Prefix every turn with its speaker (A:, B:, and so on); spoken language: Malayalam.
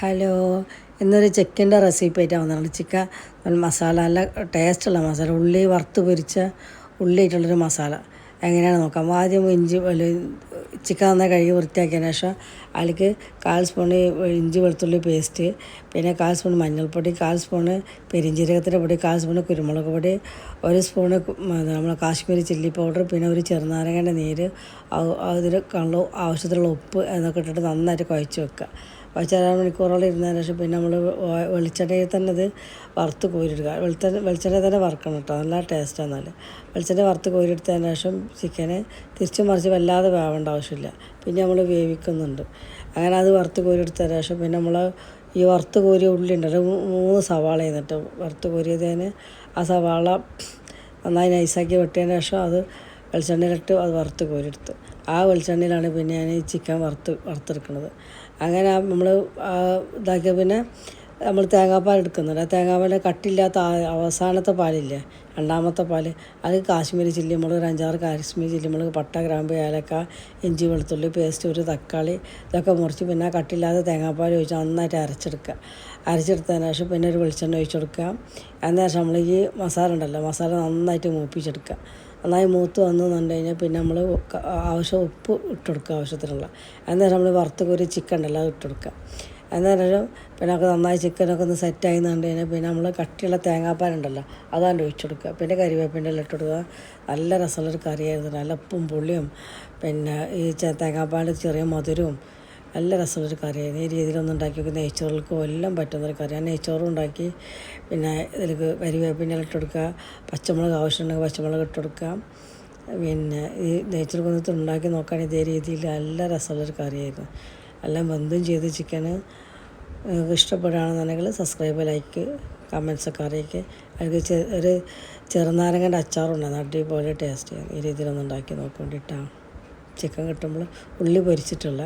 A: ഹലോ. ഇന്നൊരു ചിക്കന്റെ റെസിപ്പി ആയിട്ടാണ് വന്നത് ചിക്കൻ മസാല നല്ല ടേസ്റ്റുള്ള മസാല. ഉള്ളി വറുത്ത് പൊരിച്ച ഉള്ളി ആയിട്ടുള്ളൊരു മസാല. എങ്ങനെയാണ് നോക്കാം. ആദ്യം ഇഞ്ചി ചിക്കൻ നന്നായി കഴുകി വൃത്തിയാക്കിയതിന് ശേഷം അതിലേക്ക് കാൽ സ്പൂൺ ഇഞ്ചി വെളുത്തുള്ളി പേസ്റ്റ് പിന്നെ കാൽ സ്പൂൺ മഞ്ഞൾപ്പൊടി കാൽ സ്പൂണ് പെരിഞ്ജീരകത്തിന്റെ പൊടി കാൽ സ്പൂണ് കുരുമുളക് പൊടി ഒരു സ്പൂണ് നമ്മൾ കാശ്മീരി ചില്ലി പൗഡർ പിന്നെ ഒരു ചെറുനാരങ്ങേന്റെ നീര് അതിൽ കള്ളു ആവശ്യത്തിലുള്ള ഉപ്പ് എന്നൊക്കെ ഇട്ടിട്ട് നന്നായിട്ട് കുഴച്ച് വെക്കുക. അര മണിക്കൂറോളം ഇരുന്നതിന് ശേഷം പിന്നെ നമ്മൾ വെളിച്ചെണ്ണയിൽ തന്നെ അത് വറുത്ത് കോരിയെടുക്കുക. വെളിച്ചെണ്ണ വെളിച്ചെണ്ണയിൽ തന്നെ വറുക്കണം കേട്ടോ. നല്ല ടേസ്റ്റാണ് നല്ല വെളിച്ചെണ്ണ വറുത്ത് കോരിയെടുത്തതിന് ശേഷം ചിക്കനെ തിരിച്ചും മറിച്ച് വല്ലാതെ വേവേണ്ട ആവശ്യമില്ല. പിന്നെ നമ്മൾ വേവിക്കുന്നുണ്ട്. അങ്ങനെ അത് വറുത്ത് കോരിയെടുത്തതിന് ശേഷം പിന്നെ നമ്മൾ ഈ വറുത്ത് കോരിയ ഉള്ളി മൂന്ന് സവാള ചെയ്തിട്ട് വറുത്ത് കോരിയതിന് ആ സവാള നന്നായി നൈസാക്കി വെട്ടിയതിന് ശേഷം അത് വെളിച്ചെണ്ണയിലിട്ട് അത് വറുത്ത് കോരിയെടുത്ത്. ആ വെളിച്ചെണ്ണയിലാണ് പിന്നെ ഞാൻ ഈ ചിക്കൻ വറുത്ത് വറുത്തെടുക്കുന്നത്. അങ്ങനെ നമ്മൾ ഇതാക്കിയ പിന്നെ നമ്മൾ തേങ്ങാപ്പാൽ എടുക്കുന്നുണ്ട്. ആ തേങ്ങാപ്പാൽ കട്ടില്ലാത്ത അവസാനത്തെ പാലില്ലേ രണ്ടാമത്തെ പാൽ അത് കാശ്മീരി ചില്ലി മുളക് ഒരു അഞ്ചാറ് കാശ്മീരി ചില്ലി മുളക് പട്ട ഗ്രാമ്പ് ഏലക്ക ഇഞ്ചി വെളുത്തുള്ളി പേസ്റ്റ് ഒരു തക്കാളി ഇതൊക്കെ മുറിച്ച് പിന്നെ കട്ടില്ലാത്ത തേങ്ങാപ്പാൽ ഒഴിച്ച് നന്നായിട്ട് അരച്ചെടുക്കുക. അരച്ചെടുത്തതിന് ശേഷം പിന്നെ ഒരു വെളിച്ചെണ്ണ ഒഴിച്ചെടുക്കുക അതിന് ശേഷം നമ്മൾ ഈ മസാല ഉണ്ടല്ലോ മസാല നന്നായിട്ട് മൂപ്പിച്ചെടുക്കുക. നന്നായി മൂത്ത് വന്നു കണ്ടു കഴിഞ്ഞാൽ പിന്നെ നമ്മൾ ആവശ്യം ഉപ്പ് ഇട്ട് കൊടുക്കുക ആവശ്യത്തിനുള്ള. അന്നേരം നമ്മൾ വറുത്ത് കോരി ചിക്കൻ ഉണ്ടല്ലോ അത് ഇട്ട് കൊടുക്കുക പിന്നെ ഒക്കെ നന്നായി ചിക്കനൊക്കെ ഒന്ന് സെറ്റായി കണ്ടു കഴിഞ്ഞാൽ പിന്നെ നമ്മൾ കട്ടിയുള്ള തേങ്ങാപ്പാലുണ്ടല്ലോ അതാണ്ട് ഒഴിച്ചു കൊടുക്കുക. പിന്നെ കരിവേപ്പിന്റെ ഇട്ട് കൊടുക്കുക. നല്ല രസമുള്ളൊരു കറിയായിരുന്നു. നല്ല ഉപ്പും പുളിയും പിന്നെ ഈ തേങ്ങാപ്പാൽ ചെറിയ മധുരവും നല്ല രസമുള്ളൊരു കറിയാണ്. ഈ രീതിയിലൊന്നും ഉണ്ടാക്കി നോക്കി. നെയ്ച്ചോറുകൾക്കും എല്ലാം പറ്റുന്നൊരു കറിയാണ്. നെയ്ച്ചോറും ഉണ്ടാക്കി പിന്നെ ഇതിലേക്ക് കരിവേപ്പിന്റെ ഇട്ട് കൊടുക്കുക പച്ചമുളക് ആവശ്യമുണ്ടെങ്കിൽ പച്ചമുളക് ഇട്ട് കൊടുക്കാം പിന്നെ ഈ നെയ്ച്ചോറ് കൊന്നിട്ട് ഉണ്ടാക്കി നോക്കുകയാണെങ്കിൽ ഇതേ രീതിയിൽ നല്ല രസമുള്ളൊരു കറിയായിരുന്നു. എല്ലാം ബന്ധം ചെയ്ത് ചിക്കന് ഇഷ്ടപ്പെടുകയാണെന്നുണ്ടെങ്കിൽ സബ്സ്ക്രൈബ് ലൈക്ക് കമൻസൊക്കെ അറിയിക്കുക. അതിലേക്ക് ഒരു ചെറുനാരങ്ങന്റെ അച്ചാറുണ്ടായിരുന്നു അടിപൊളി ടേസ്റ്റ് ഈ രീതിയിലൊന്നും ഉണ്ടാക്കി നോക്കേണ്ടിയിട്ടാണ് ചിക്കൻ കിട്ടുമ്പോൾ ഉള്ളി പൊരിച്ചിട്ടുള്ള